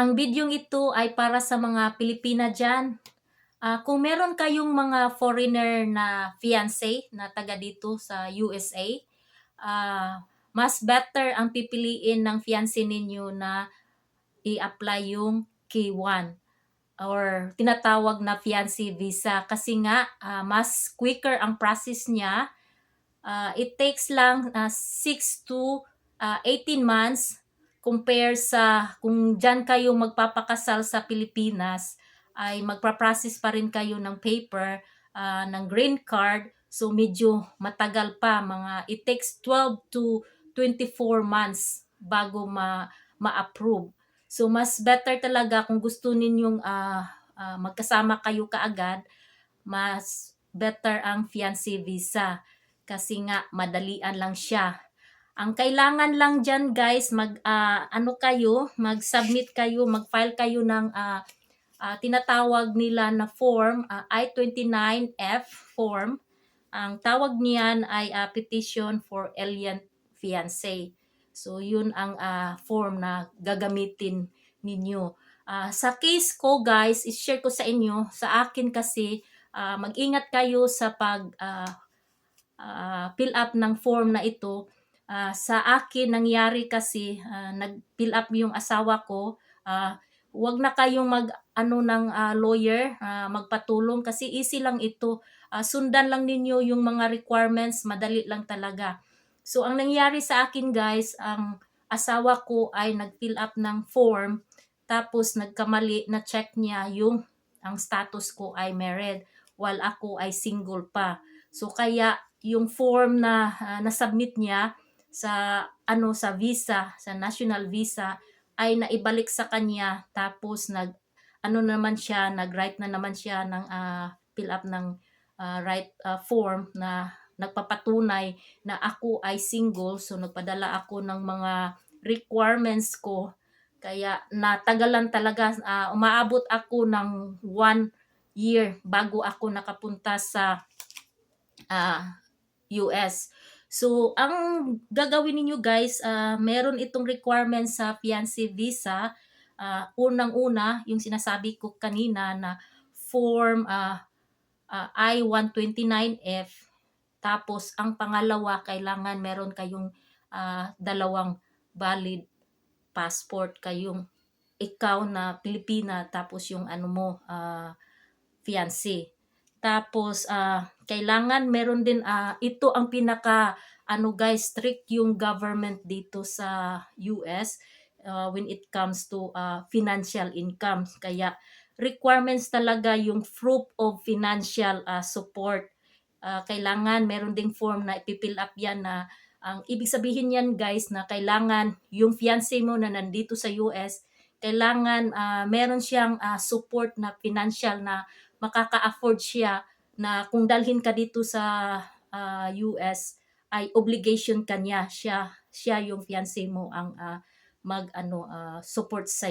Ang bidyong ito ay para sa mga Pilipina dyan. Ah, kung meron kayong mga foreigner na fiancé na taga dito sa USA, ah, mas better ang pipiliin ng fiancé ninyo na i-apply yung K1 or tinatawag na fiancé visa kasi nga ah, mas quicker ang process niya. Ah, it takes lang 6 to ah, 18 months compare sa kung dyan kayo magpapakasal sa Pilipinas ay magpa-process pa rin kayo ng paper ah, ng green card so medyo matagal pa mga it takes 12 to 24 months bago ma ma-approve. So mas better talaga kung gusto ninyong ah, ah, magkasama kayo kaagad, mas better ang fiancé visa kasi nga madalian lang siya. Ang kailangan lang diyan guys, mag ah, ano kayo, mag-submit kayo, mag-file kayo ng ah, ah, tinatawag nila na form, ah, I-29F form. Ang tawag niyan ay ah, petition for alien fiancé. So yun ang ah, form na gagamitin ninyo. Ah, sa case ko guys, i-share ko sa inyo, sa akin kasi ah, mag-ingat kayo sa pag ah, ah, fill up ng form na ito. Ah, sa akin nangyari kasi ah, nag-fill up yung asawa ko. Ah, wag na kayong mag ano ng ah, lawyer, ah, magpatulong kasi easy lang ito. Ah, sundan lang ninyo yung mga requirements, madali lang talaga. So ang nangyari sa akin guys, ang asawa ko ay nag-fill up ng form tapos nagkamali na check niya yung ang status ko ay married while ako ay single pa. So kaya yung form na ah, nasubmit niya sa ano sa visa, sa national visa ay naibalik sa kanya. Tapos nag ano naman siya, nag-write na naman siya ng ah, fill up ng ah, right ah, form na nagpapatunay na ako ay single. So nagpadala ako ng mga requirements ko. Kaya natagalan talaga ah, umaabot ako ng one year bago ako nakapunta sa ah, US. So, ang gagawin ninyo guys, ah, meron itong requirements sa fiancé visa. Ah, unang-una, yung sinasabi ko kanina na form ah, ah, I-129F. Tapos, ang pangalawa, kailangan meron kayong ah, dalawang valid passport kayong ikaw na Pilipina tapos yung ano mo ah, fiancé. Tapos ah, kailangan meron din ah, ito ang pinaka ano guys strict yung government dito sa US ah, when it comes to ah, financial income. Kaya requirements talaga yung proof of financial ah, support. Ah, kailangan meron ding form na ipipill up yan na ang ibig sabihin yan guys na kailangan yung fiancé mo na nandito sa US kailangan ah, meron siyang ah, support na financial na makaka-afford siya na kung dalhin ka dito sa ah, US ay obligation kanya siya siya yung fiancé mo ang ah, mag ano ah, support sa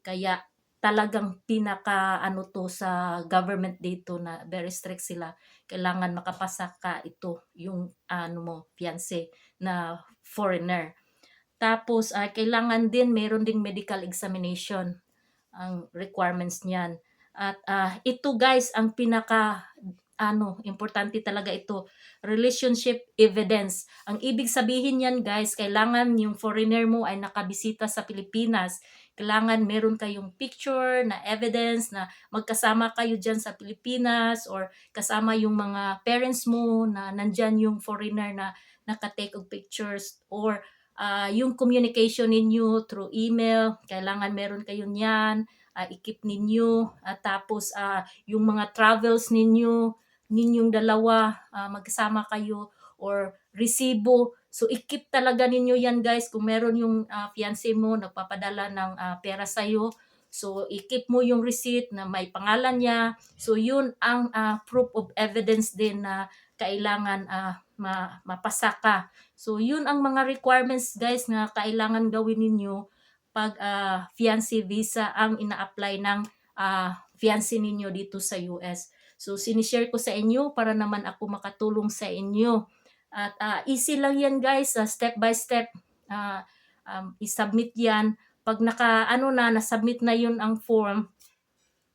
kaya talagang pinaka ano to sa government dito na very strict sila. Kailangan makapasa ka ito yung ano mo fiancé na foreigner tapos ah, kailangan din meron ding medical examination ang requirements niyan at ah, ito guys ang pinaka ano, importante talaga ito, relationship evidence. Ang ibig sabihin yan guys, kailangan yung foreigner mo ay nakabisita sa Pilipinas. Kailangan meron kayong picture na evidence na magkasama kayo dyan sa Pilipinas or kasama yung mga parents mo na nandyan yung foreigner na nakatake of pictures or ah, yung communication ninyo through email, kailangan meron kayo niyan, ah, ikip ninyo, at tapos ah, yung mga travels ninyo, ninyong dalawa ah, magkasama kayo or resibo. So ikip talaga ninyo yan guys kung meron yung ah, fiancé mo nagpapadala ng ah, pera sa iyo. So ikip mo yung receipt na may pangalan niya. So yun ang ah, proof of evidence din na kailangan ah, ma- mapasa ka. So yun ang mga requirements guys na kailangan gawin ninyo pag ah, fiancé visa ang ina-apply ng ah, fiancé ninyo dito sa US. So, sinishare ko sa inyo para naman ako makatulong sa inyo. At ah, easy lang yan guys, ah, step by step. ah, um, isubmit yan pag naka ano na nasubmit na yun ang form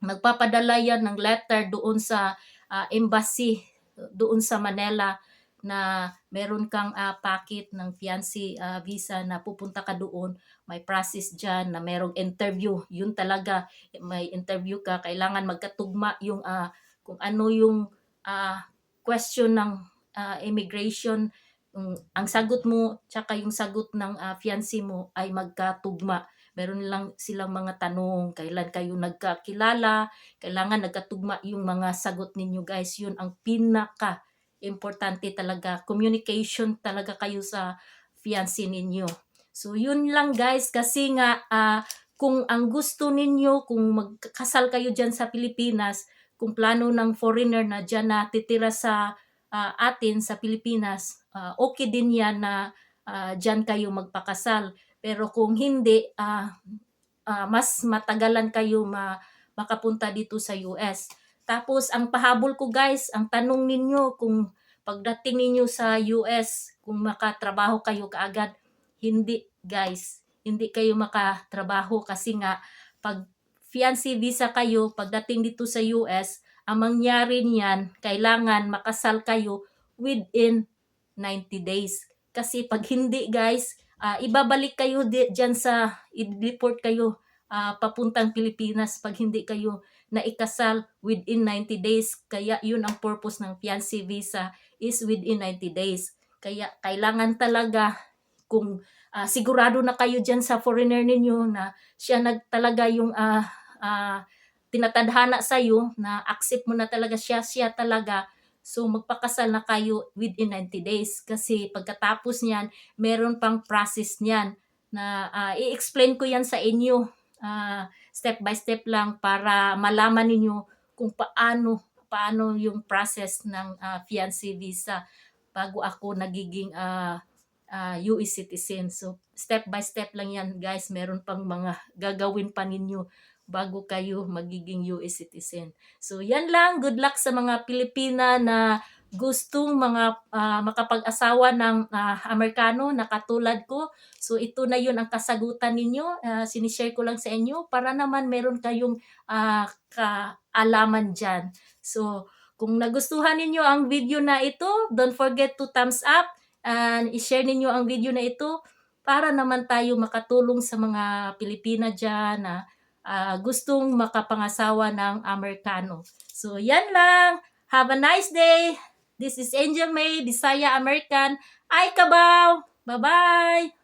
magpapadala yan ng letter doon sa ah, embassy doon sa Manila na meron kang ah, packet ng fiancé ah, visa na pupunta ka doon may process dyan na merong interview. Yun talaga may interview ka kailangan magkatugma yung ah, kung ano yung ah, question ng ah, immigration yung, ang sagot mo tsaka yung sagot ng ah, fiancé mo ay magkatugma. Meron lang silang mga tanong kailan kayo nagkakilala kailangan nagkatugma yung mga sagot ninyo guys. Yun ang pinaka importante talaga. Communication talaga kayo sa fiancé ninyo. So yun lang guys. Kasi nga ah, kung ang gusto ninyo kung magkasal kayo dyan sa Pilipinas kung plano ng foreigner na dyan na titira sa ah, atin sa Pilipinas ah, okay din yan na ah, dyan kayo magpakasal pero kung hindi, ah, ah, mas matagalan kayo ma makapunta dito sa US. Tapos, ang pahabol ko guys, ang tanong ninyo kung pagdating ninyo sa US, kung makatrabaho kayo kaagad, hindi guys, hindi kayo makatrabaho kasi nga, pag fiancé visa kayo, pagdating dito sa US, ang mangyari niyan, kailangan makasal kayo within 90 days. Kasi pag hindi guys, ah, ibabalik kayo di, dyan sa, i-deport kayo ah, papuntang Pilipinas pag hindi kayo naikasal within 90 days. Kaya yun ang purpose ng fiancé visa is within 90 days. Kaya kailangan talaga kung ah, sigurado na kayo dyan sa foreigner ninyo na siya nagtalaga yung ah, ah, tinatadhana sa'yo na accept mo na talaga siya, siya talaga. So magpakasal na kayo within 90 days kasi pagkatapos niyan, meron pang process niyan na ah, i-explain ko yan sa inyo ah, step by step lang para malaman ninyo kung paano paano yung process ng ah, fiancé visa bago ako nagiging ah, ah, US citizen. So step by step lang yan guys. Meron pang mga gagawin pa ninyo bago kayo magiging US citizen. So yan lang. Good luck sa mga Pilipina na gustong mga ah, makapag-asawa ng ah, Amerikano na katulad ko. So ito na yun ang kasagutan ninyo. Ah, sinishare ko lang sa inyo para naman meron kayong ah, kaalaman dyan. So kung nagustuhan ninyo ang video na ito, don't forget to thumbs up and i-share ninyo ang video na ito para naman tayo makatulong sa mga Pilipina dyan na ah, gustong makapangasawa ng Amerikano. So, yan lang. Have a nice day. This is Angel May, Bisaya American. Ay, kabaw! Bye-bye!